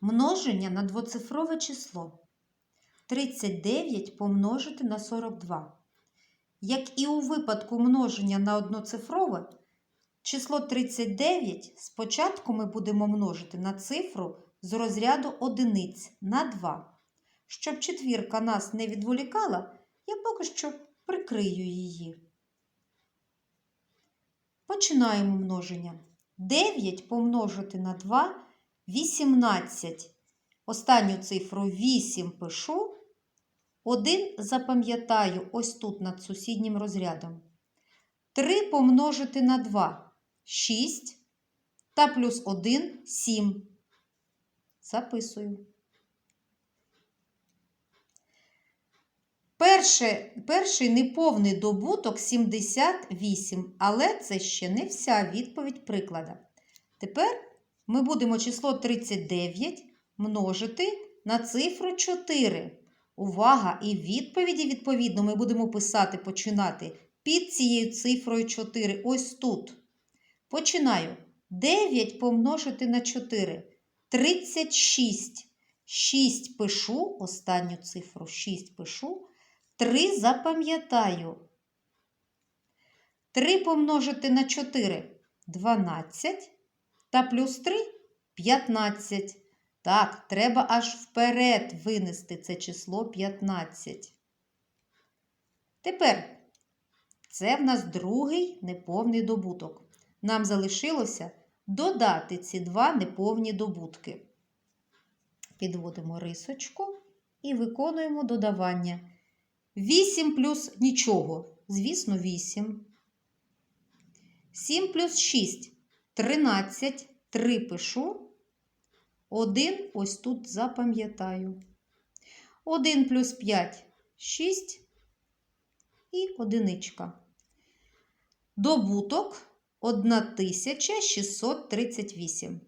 Множення на двоцифрове число. 39 помножити на 42. Як і у випадку множення на одноцифрове, число 39 спочатку ми будемо множити на цифру з розряду одиниць на 2. Щоб четвірка нас не відволікала, я поки що прикрию її. Починаємо множення. 9 помножити на 2 18. Останню цифру 8 пишу. 1 запам'ятаю ось тут над сусіднім розрядом. 3 помножити на 2 6 та плюс 1 7. Записую. Перше, перший неповний добуток 78, але це ще не вся відповідь приклада. Тепер ми будемо число 39 множити на цифру 4. Увага! І відповіді, відповідно, ми будемо писати, починати під цією цифрою 4. Ось тут. Починаю. 9 помножити на 4. 36. 6 пишу, останню цифру 6 пишу. 3 запам'ятаю. 3 помножити на 4 12. Та плюс 3 15. Так, треба аж вперед винести це число 15. Тепер це в нас другий неповний добуток. Нам залишилося додати ці два неповні добутки. Підводимо рисочку і виконуємо додавання. 8 плюс нічого. Звісно, 8. 7 плюс 6 13. 3 пишу. 1 ось тут запам'ятаю. 1 плюс 5 6 і одиничка. Добуток 1638.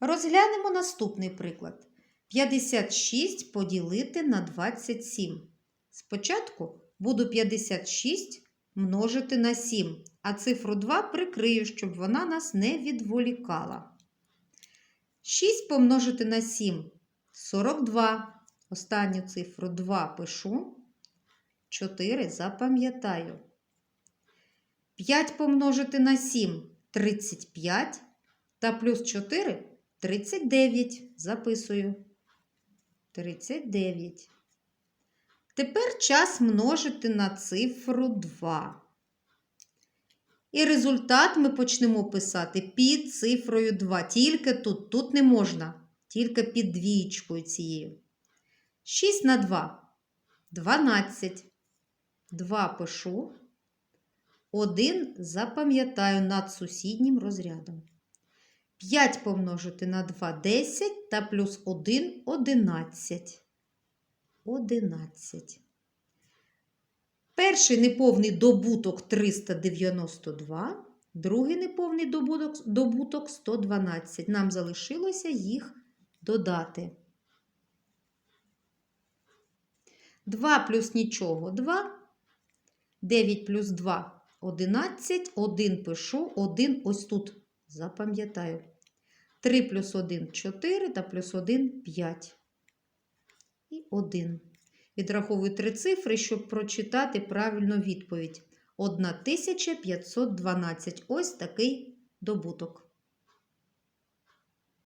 Розглянемо наступний приклад. 56 поділити на 27. Спочатку буду 56 множити на 7, а цифру 2 прикрию, щоб вона нас не відволікала. 6 помножити на 7 42. Останню цифру 2 пишу. 4 запам'ятаю. 5 помножити на 7 35. Та плюс 4 39. Записую. 39. Тепер час множити на цифру 2. І результат ми почнемо писати під цифрою 2. Тільки тут, тут не можна, тільки під двічкою цією. 6 на 2 12. 2 пишу. 1 запам'ятаю над сусіднім розрядом. 5 помножити на 2 10 та плюс 1 11. 11. Перший неповний добуток 392, другий неповний добуток, добуток 112. Нам залишилося їх додати. 2 плюс нічого 2. 9 плюс 2 11. 1 пишу, 1 ось тут. Запам'ятаю. 3 плюс 1 4 та плюс 1 5. І 1. Відраховую три цифри, щоб прочитати правильну відповідь. 1512. Ось такий добуток.